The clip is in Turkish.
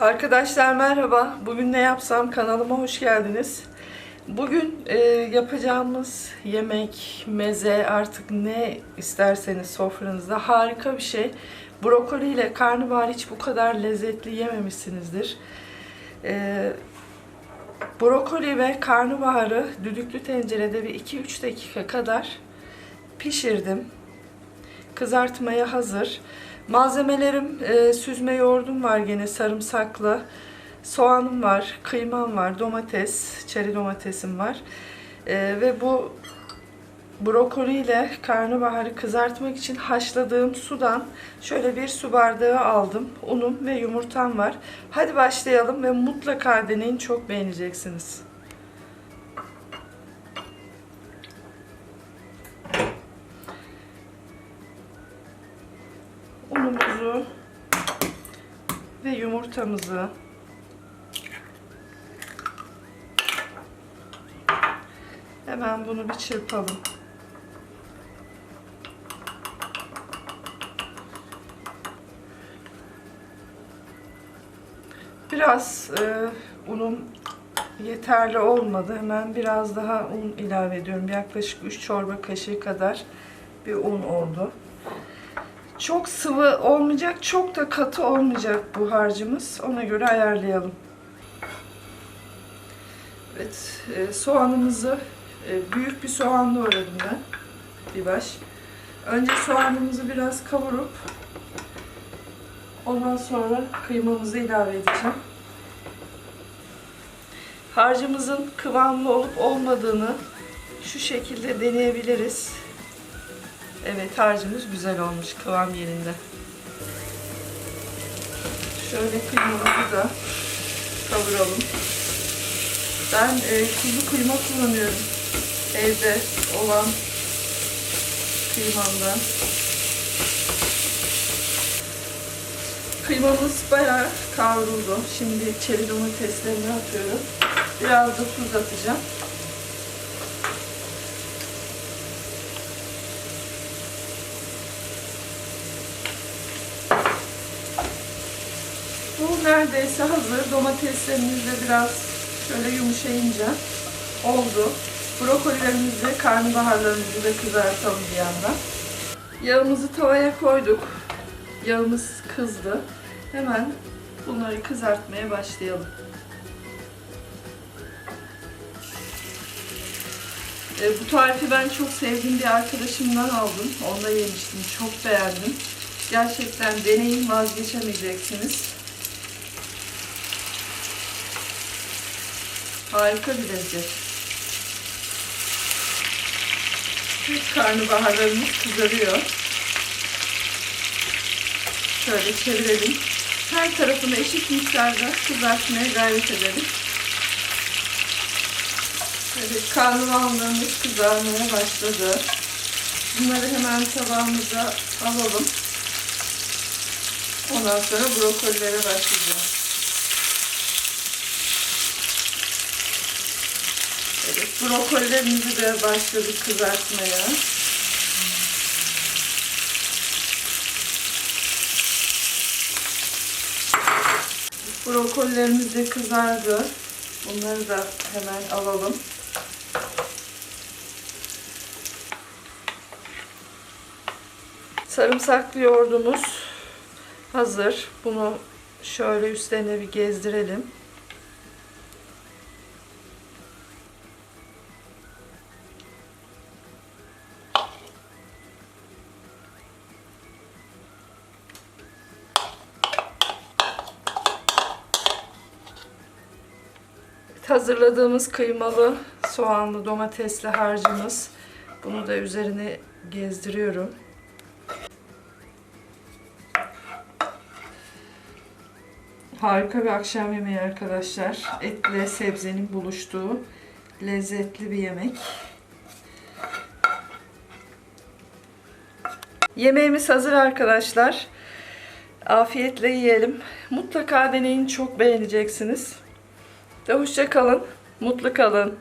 Arkadaşlar merhaba. Bugün ne yapsam kanalıma hoş geldiniz. Bugün e, yapacağımız yemek, meze artık ne isterseniz sofranızda harika bir şey. Brokoli ile karnabahar hiç bu kadar lezzetli yememişsinizdir. E, brokoli ve karnabaharı düdüklü tencerede bir 2-3 dakika kadar pişirdim. Kızartmaya hazır. Malzemelerim e, süzme yoğurdum var gene sarımsaklı. Soğanım var, kıymam var, domates, çeri domatesim var. E, ve bu brokoli ile karnabaharı kızartmak için haşladığım sudan şöyle bir su bardağı aldım. Unum ve yumurtam var. Hadi başlayalım ve mutlaka deneyin çok beğeneceksiniz. Unumuzu ve yumurtamızı hemen bunu bir çırpalım. Biraz e, unum yeterli olmadı. Hemen biraz daha un ilave ediyorum. Yaklaşık 3 çorba kaşığı kadar bir un oldu. Çok sıvı olmayacak, çok da katı olmayacak bu harcımız. Ona göre ayarlayalım. Evet, e, soğanımızı e, büyük bir soğan doğradım ben. Bir baş. Önce soğanımızı biraz kavurup ondan sonra kıymamızı ilave edeceğim. Harcımızın kıvamlı olup olmadığını şu şekilde deneyebiliriz. Evet harcımız güzel olmuş kıvam yerinde. Şöyle kıymamızı da kavuralım. Ben e, kuzu kıyma kullanıyorum. Evde olan kıymamdan. Kıymamız bayağı kavruldu. Şimdi çeri domateslerini atıyorum. Biraz da tuz atacağım. Neredeyse hazır. Domateslerimiz de biraz şöyle yumuşayınca oldu. Brokolilerimizi, karnabaharlarımızı da kızartalım bir yandan. Yağımızı tavaya koyduk. Yağımız kızdı. Hemen bunları kızartmaya başlayalım. E, bu tarifi ben çok sevdiğim bir arkadaşımdan aldım. Onda yemiştim. Çok beğendim. Gerçekten deneyin vazgeçemeyeceksiniz. Harika bir lezzet. Karnabaharlarımız kızarıyor. Şöyle çevirelim. Her tarafını eşit miktarda kızartmaya gayret edelim. Evet, karnabaharlarımız kızarmaya başladı. Bunları hemen tabağımıza alalım. Ondan sonra brokolilere başlayacağım. Evet, brokolilerimizi de başladık kızartmaya. Brokolilerimiz de kızardı. Bunları da hemen alalım. Sarımsaklı yoğurdumuz hazır. Bunu şöyle üstlerine bir gezdirelim. Hazırladığımız kıymalı, soğanlı, domatesli harcımız. Bunu da üzerine gezdiriyorum. Harika bir akşam yemeği arkadaşlar. Etle sebzenin buluştuğu lezzetli bir yemek. Yemeğimiz hazır arkadaşlar. Afiyetle yiyelim. Mutlaka deneyin çok beğeneceksiniz. De hoşça kalın. Mutlu kalın.